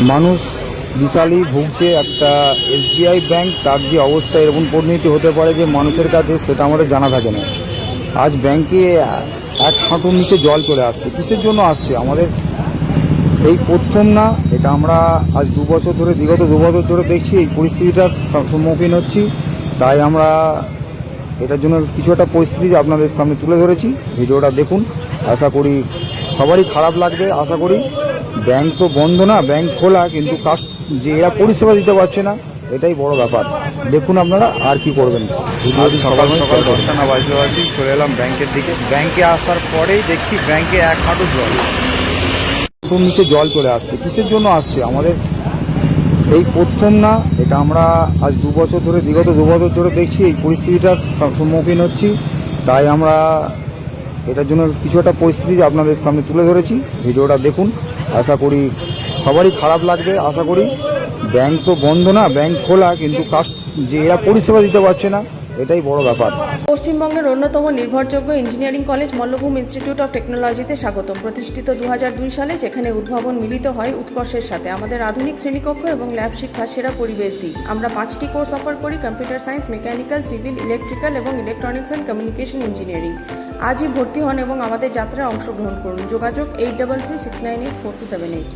মানুষ বিশালই ভুগছে একটা এসবিআই ব্যাংক, তার যে অবস্থা এরকম পরিণতি হতে পারে যে মানুষের কাছে সেটা আমাদের জানা থাকে না। আজ ব্যাংকে এক হাঁটুর নিচে জল চলে আসছে। কিসের জন্য আসছে? আমাদের এই প্রথম না, এটা আমরা আজ দু বছর ধরে, বিগত দু বছর ধরে দেখছি, এই পরিস্থিতিটার সম্মুখীন হচ্ছি। তাই আমরা এটার জন্য কিছু একটা পরিস্থিতি আপনাদের সামনে তুলে ধরেছি। ভিডিওটা দেখুন। আশা করি সবারই খারাপ লাগবে, আশা করি। ব্যাংক তো বন্ধ না ব্যাংক খোলা কিন্তু কাজ যে এরা পরিষেবা দিতে পারছে না এটাই বড় ব্যাপার। দেখুন আপনারা আর কি করবেন। সকাল সকাল দশটা না বাজতে বাজতেই চলে এলাম ব্যাংকের দিকে। ব্যাংকে আসার পরেই দেখছি ব্যাংকে এক হাঁটু জল। হাঁটুর নিচে জল চলে আসছে। কিসের জন্য আসছে? আমাদের এই প্রথম না এটা আমরা আজ দু বছর ধরে বিগত দু বছর ধরে দেখছি এই পরিস্থিতিটার সম্মুখীন হচ্ছি। তাই আমরা এটার জন্য কিছু একটা পরিস্থিতি আপনাদের সামনে তুলে ধরেছি। ভিডিওটা দেখুন। আশা করি সবারই খারাপ লাগবে, আশা করি। ব্যাংক তো বন্ধ না, ব্যাংক খোলা, কিন্তু কাজ যে এরা পরিষেবা দিতে পারছে না, এটাই বড় ব্যাপার। পশ্চিমবঙ্গের অন্যতম নির্ভরযোগ্য engineering college Mallabhum institute of টেকনোলজিতে স্বাগতম। প্রতিষ্ঠিত দু হাজার দুই সালে যেখানে উদ্ভাবন মিলিত হয় উৎকর্ষের সাথে। আমাদের আধুনিক শ্রেণীকক্ষ এবং ল্যাব শিক্ষা সেরা পরিবেশ দিই আমরা পাঁচটি কোর্স অফার করি, computer science, mechanical, civil, electrical এবং ইলেকট্রনিক্স অ্যান্ড কমিউনিকেশন ইঞ্জিনিয়ারিং। আজই ভর্তি হন এবং আমাদের যাত্রায় অংশগ্রহণ করুন। যোগাযোগ eight double three six nine eight four two seven eight